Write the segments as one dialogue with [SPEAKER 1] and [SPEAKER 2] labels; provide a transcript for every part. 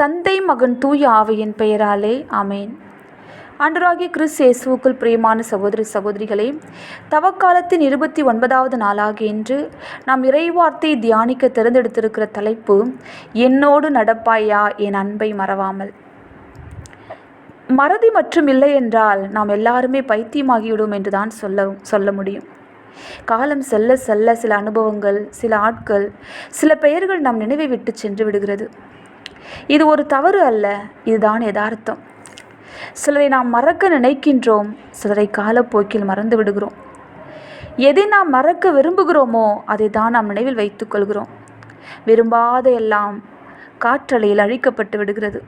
[SPEAKER 1] தந்தை மகன் தூய ஆவையின் பெயராலே அமேன் அன்றராகிய கிறிஸ் இயேசுவுக்குள் பிரியமான சகோதரி சகோதரிகளே தவக்காலத்தின் இருபத்தி ஒன்பதாவது நாளாக இன்று நாம் இறைவார்த்தை தியானிக்க தேர்ந்தெடுத்திருக்கிற தலைப்பு என்னோடு நடப்பாயா என் அன்பை மறவாமல். மறதி மற்றும் இல்லை என்றால் நாம் எல்லாருமே பைத்தியமாகிவிடும் என்று தான் சொல்ல சொல்ல முடியும். காலம் செல்ல செல்ல சில அனுபவங்கள் சில ஆட்கள் சில பெயர்கள் நம் நினைவை விட்டு சென்று விடுகிறது. இது ஒரு தவறு அல்ல இதுதான் யதார்த்தம். சிலரை நாம் மறக்க நினைக்கின்றோம் சிலரை காலப்போக்கில் மறந்து விடுகிறோம். எதை நாம் மறக்க விரும்புகிறோமோ அதை தான் நாம் நினைவில் வைத்துக் கொள்கிறோம். விரும்பாத எல்லாம் காற்றலையில் அழிக்கப்பட்டு விடுகிறது.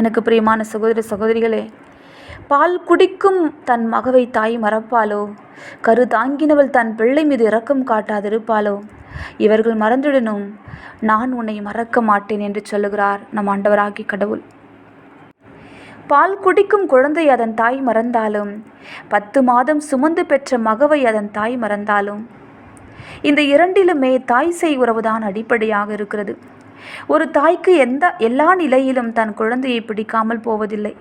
[SPEAKER 1] எனக்கு பிரியமான சகோதர சகோதரிகளே பால் குடிக்கும் தன் மகவை தாய் மறப்பாளோ கரு தாங்கினவள் தன் பிள்ளை மீது இரக்கம் காட்டாதிருப்பாளோ இவர்கள் மறந்துடனும் நான் உன்னை மறக்க மாட்டேன் என்று சொல்லுகிறார் நம் ஆண்டவராகி கடவுள். பால் குடிக்கும் குழந்தை அதன் தாய் மறந்தாலும் பத்து மாதம் சுமந்து பெற்ற மகவை அதன் தாய் மறந்தாலும் இந்த இரண்டிலுமே தாய் செய் உறவுதான் அடிப்படையாக இருக்கிறது. ஒரு தாய்க்கு எந்த எல்லா நிலையிலும் தன் குழந்தையை பிடிக்காமல் போவதில்லை.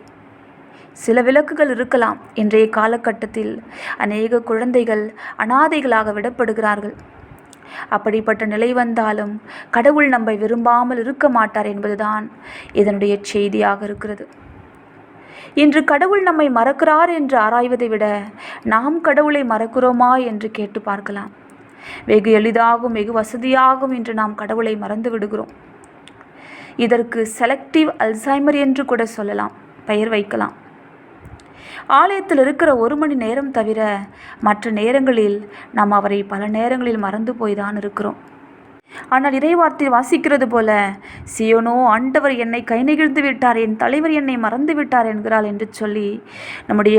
[SPEAKER 1] சில விளக்குகள் இருக்கலாம். இன்றைய காலகட்டத்தில் அநேக குழந்தைகள் அனாதைகளாக விடப்படுகிறார்கள். அப்படிப்பட்ட நிலை வந்தாலும் கடவுள் நம்மை விரும்பாமல் இருக்க மாட்டார் என்பதுதான் இதனுடைய செய்தியாக இருக்கிறது. இன்று கடவுள் நம்மை மறக்கிறார் என்று ஆராய்வதை விட நாம் கடவுளை மறக்கிறோமா என்று கேட்டு பார்க்கலாம். வெகு எளிதாகும் வெகு வசதியாகும் என்று நாம் கடவுளை மறந்து விடுகிறோம். இதற்கு செலக்டிவ் அல்சைமர் என்று கூட சொல்லலாம் பெயர் வைக்கலாம். ஆலயத்தில் இருக்கிற ஒரு மணி நேரம் தவிர மற்ற நேரங்களில் நாம் அவரை பல நேரங்களில் மறந்து போய் தான் இருக்கிறோம். ஆனால் இறைவார்த்தை வாசிக்கிறது போல சியோனோ ஆண்டவர் என்னை கை நெகிழ்ந்து விட்டார் என் தலைவர் என்னை மறந்து விட்டார் என்கிறாள் என்று சொல்லி நம்முடைய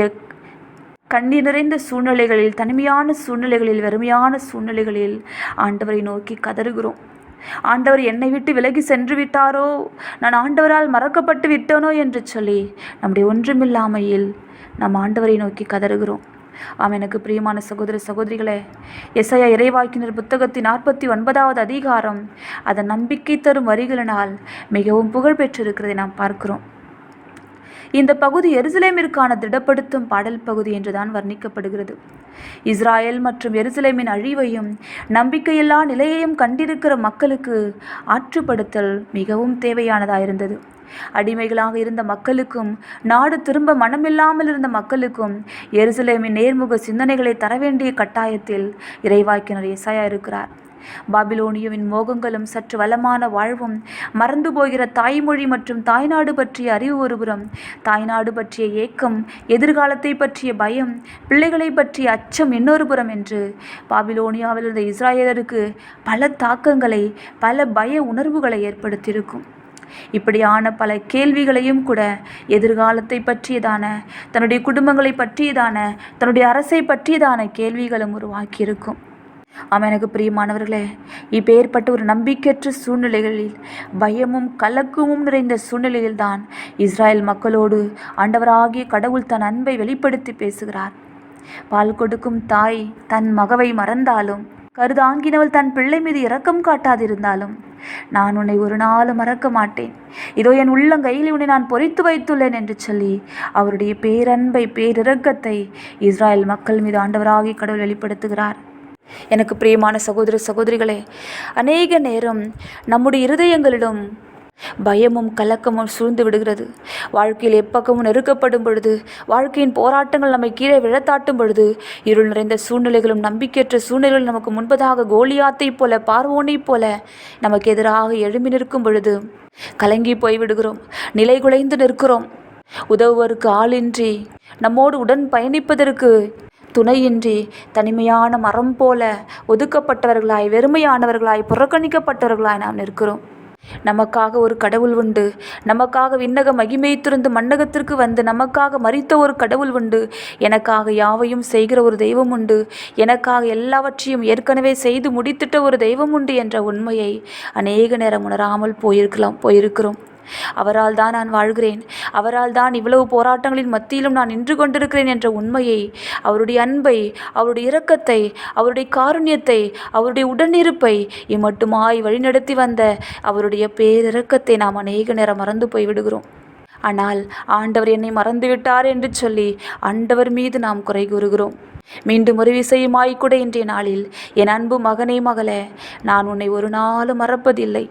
[SPEAKER 1] கண்ணீர் நிறைந்த சூழ்நிலைகளில் தனிமையான சூழ்நிலைகளில் வெறுமையான சூழ்நிலைகளில் ஆண்டவரை நோக்கி கதறுகிறோம். ஆண்டவர் என்னை விட்டு விலகி சென்று விட்டாரோ? நான் ஆண்டவரால் மறக்கப்பட்டு விட்டேனோ என்று சொல்லி நம்முடைய ஒன்றுமில்லாமையில் நம் ஆண்டவரை நோக்கி கதறுகிறோம். ஆம் எனக்கு பிரியமான சகோதர சகோதரிகளே எஸ்ஐயா இறைவாக்கினர் புத்தகத்தின் நாற்பத்தி ஒன்பதாவது அதிகாரம் அதன் நம்பிக்கை தரும் வரிகளினால் மிகவும் புகழ் பெற்றிருக்கிறதை நாம் பார்க்கிறோம். இந்த பகுதி எருசலேமிற்கான திடப்படுத்தும் பாடல் பகுதி என்றுதான் வர்ணிக்கப்படுகிறது. இஸ்ராயல் மற்றும் எருசலேமின் அழிவையும் நம்பிக்கையில்லா நிலையையும் கண்டிருக்கிற மக்களுக்கு ஆற்றுப்படுத்தல் மிகவும் தேவையானதாயிருந்தது. அடிமைகளாக இருந்த மக்களுக்கும் நாடு திரும்ப மனமில்லாமல் இருந்த மக்களுக்கும் எருசலேமின் நேர்முக சிந்தனைகளை தர வேண்டிய கட்டாயத்தில் இறைவாக்கினர் இசையா இருக்கிறார். பாபிலோனியவின் மோகங்களும் சற்று வளமான வாழ்வும் மறந்து போகிற தாய்மொழி மற்றும் தாய்நாடு பற்றிய அறிவு ஒருபுறம் தாய்நாடு பற்றிய ஏக்கம் எதிர்காலத்தை பற்றிய பயம் பிள்ளைகளை பற்றிய அச்சம் இன்னொரு புறம் என்று பாபிலோனியாவில் இருந்த இஸ்ராயலருக்கு பல தாக்கங்களை பல பய உணர்வுகளை ஏற்படுத்தியிருக்கும். இப்படியான பல கேள்விகளையும் கூட எதிர்காலத்தை பற்றியதான தன்னுடைய குடும்பங்களை பற்றியதான தன்னுடைய அரசை பற்றியதான கேள்விகளும் உருவாக்கியிருக்கும். ஆமாம் எனக்கு பிரியமானவர்களே இப்பேற்பட்ட ஒரு நம்பிக்கையற்ற சூழ்நிலைகளில் பயமும் கலக்கமும் நிறைந்த சூழ்நிலையில்தான் இஸ்ராயல் மக்களோடு ஆண்டவராகிய கடவுள் தன் அன்பை வெளிப்படுத்தி பேசுகிறார். பால் கொடுக்கும் தாய் தன் மகவை மறந்தாலும் கருதாங்கினவள் தன் பிள்ளை மீது இரக்கம் காட்டாதிருந்தாலும் நான் உன்னை ஒரு நாளும் மறக்க மாட்டேன். இதோ என் உள்ளங்கையில் உன்னை நான் பொறித்து வைத்துள்ளேன் என்று சொல்லி அவருடைய பேரன்பை பேரிரக்கத்தை இஸ்ராயல் மக்கள் மீது ஆண்டவராகி கடவுள் வெளிப்படுத்துகிறார். எனக்கு பிரியமான சகோதர சகோதரிகளே அநேக நேரம் நம்முடைய இருதயங்களிடம் பயமும் கலக்கமும் சூழ்ந்து விடுகிறது. வாழ்க்கையில் எப்பக்கமும் நெருக்கப்படும் பொழுது வாழ்க்கையின் போராட்டங்கள் நம்மை கீழே விழத்தாட்டும் பொழுது இருள் நிறைந்த சூழ்நிலைகளும் நம்பிக்கையற்ற சூழ்நிலைகளும் நமக்கு முன்பதாக கோலியாத்தைப் போல பார்வோனைப் போல நமக்கு எதிராக எழும்பி நிற்கும் பொழுது கலங்கி போய்விடுகிறோம் நிலை குலைந்து நிற்கிறோம். உதவுவருக்கு ஆளின்றி நம்மோடு உடன் பயணிப்பதற்கு துணையின்றி தனிமையான மரம் போல ஒதுக்கப்பட்டவர்களாய் வெறுமையானவர்களாய் புறக்கணிக்கப்பட்டவர்களாய் நாம் நிற்கிறோம். நமக்காக ஒரு கடவுள் உண்டு. நமக்காக விண்ணக மகிமை துறந்து மண்ணகத்திற்கு வந்து நமக்காக மறித்த ஒரு கடவுள் உண்டு. எனக்காக யாவையும் செய்கிற ஒரு தெய்வம் உண்டு. எனக்காக எல்லாவற்றையும் ஏற்கனவே செய்து முடித்திட்ட ஒரு தெய்வம் உண்டு என்ற உண்மையை அநேக நேரம் உணராமல் போயிருக்கலாம் போயிருக்கிறோம். அவரால் தான் நான் வாழ்கிறேன். அவரால் தான் இவ்வளவு போராட்டங்களின் மத்தியிலும் நான் நின்று கொண்டிருக்கிறேன் என்ற உண்மையை அவருடைய அன்பை அவருடைய இரக்கத்தை அவருடைய காருண்யத்தை அவருடைய உடனிருப்பை இம்மட்டுமாய் வழிநடத்தி வந்த அவருடைய பேரிரக்கத்தை நாம் அநேக நேரம் மறந்து போய்விடுகிறோம். ஆனால் ஆண்டவர் என்னை மறந்துவிட்டார் என்று சொல்லி ஆண்டவர் மீது நாம் குறை கூறுகிறோம். மீண்டும் ஒரு விசையுமாய்க்கூட இன்றைய நாளில் என் அன்பு மகனே மகளே நான் உன்னை ஒரு நாளும் மறப்பதில்லை.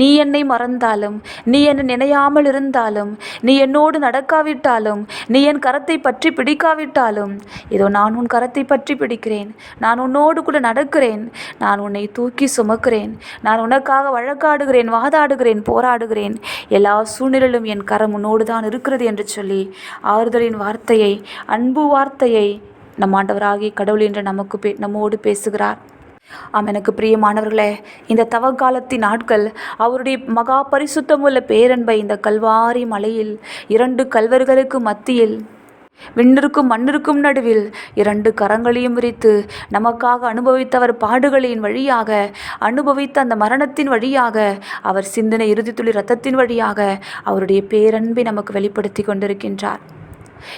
[SPEAKER 1] நீ என்னை மறந்தாலும் நீ என்னை நினையாமல் இருந்தாலும் நீ என்னோடு நடக்காவிட்டாலும் நீ என் கரத்தை பற்றி பிடிக்காவிட்டாலும் இதோ நான் உன் கரத்தை பற்றி பிடிக்கிறேன். நான் உன்னோடு கூட நடக்கிறேன். நான் உன்னை தூக்கி சுமக்கிறேன். நான் உனக்காக வழக்காடுகிறேன் வாதாடுகிறேன் போராடுகிறேன். எல்லா சூழ்நிலையிலும் என் கரம் உன்னோடு தான் இருக்கிறது என்று சொல்லி ஆறுதலின் வார்த்தையை அன்பு வார்த்தையை நம் ஆண்டவராகி கடவுள் என்று நமக்கு பே நம்மோடு பேசுகிறார். அவனுக்கு பிரியமானவர்களே இந்த தவக்காலத்தின் நாட்கள் அவருடைய மகா பரிசுத்தமுள்ள பேரன்பை இந்த கல்வாரி மலையில் இரண்டு கல்வர்களுக்கு மத்தியில் விண்ணிற்கும் மண்ணிற்கும் நடுவில் இரண்டு கரங்களையும் விரித்து நமக்காக அனுபவித்தவர் பாடுகளின் வழியாக அனுபவித்த அந்த மரணத்தின் வழியாக அவர் சிந்தனை இறுதித்துளி ரத்தத்தின் வழியாக அவருடைய பேரன்பை நமக்கு வெளிப்படுத்தி கொண்டிருக்கின்றார்.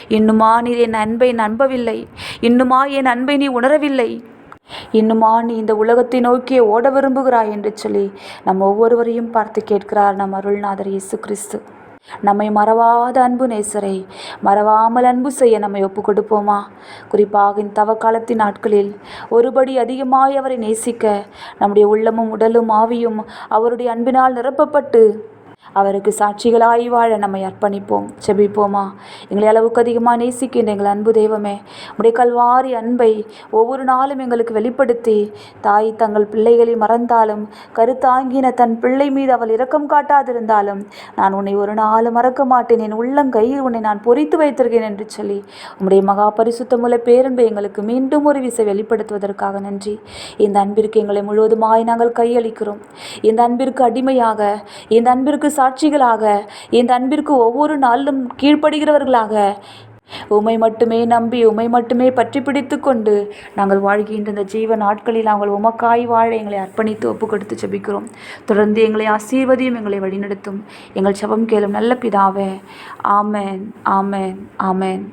[SPEAKER 1] இன்னுமா நீர் என் அன்பை நம்பவில்லை இன்னுமா என் அன்பை நீ உணரவில்லை இன்னுமா நீ இந்த உலகத்தை நோக்கியே ஓட விரும்புகிறாய் என்று சொல்லி நம் ஒவ்வொருவரையும் பார்த்து கேட்கிறார் நம் அருள்நாதர் இயேசு கிறிஸ்து நம்மை மறவாத அன்பு நேசரை மறவாமல் அன்பு செய்ய நம்மை ஒப்பு கொடுப்போமா குறிப்பாக இந்த தவக்காலத்தின் நாட்களில் ஒருபடி அதிகமாய் அவரை நேசிக்க நம்முடைய உள்ளமும் உடலும் ஆவியும் அவருடைய அன்பினால் நிரப்பப்பட்டு அவருக்கு சாட்சிகளாய் வாழ நம்மை அர்ப்பணிப்போம் செபிப்போமா எங்களை அளவுக்கு அதிகமாக நேசிக்கின்ற எங்கள் அன்பு தெய்வமே உடைய கல்வாரி அன்பை ஒவ்வொரு நாளும் எங்களுக்கு வெளிப்படுத்தி தாய் தங்கள் பிள்ளைகளை மறந்தாலும் கருத்தாங்கின தன் பிள்ளை மீது அவள் இரக்கம் காட்டாதிருந்தாலும் நான் உன்னை ஒரு நாளும் மறக்க மாட்டேன் என் உள்ளங்கையில் உன்னை நான் பொறித்து வைத்திருக்கேன் என்று சொல்லி உம்முடைய மகா பரிசுத்தமுள்ள பேரன்பை எங்களுக்கு மீண்டும் ஒரு விசை வெளிப்படுத்துவதற்காக நன்றி. இந்த அன்பிற்கு எங்களை முழுவதுமாய் நாங்கள் கையளிக்கிறோம். இந்த அன்பிற்கு அடிமையாக இந்த அன்பிற்கு சாட்சிகளாக இந்த அன்பிற்கு ஒவ்வொரு நாளிலும் கீழ்ப்படுகிறவர்களாக. உமை மட்டுமே நம்பி உமை மட்டுமே பற்றி பிடித்து கொண்டு நாங்கள் வாழ்கின்ற இந்த ஜீவ நாட்களில் நாங்கள் உமக்காய் வாழ எங்களை அர்ப்பணித்து ஒப்பு கொடுத்து ஜெபிக்கிறோம். தொடர்ந்து எங்களை ஆசீர்வதியும் எங்களை வழிநடத்தும். எங்கள் ஜெபம் கேளும் நல்ல பிதாவே. ஆமேன் ஆமேன் ஆமேன்.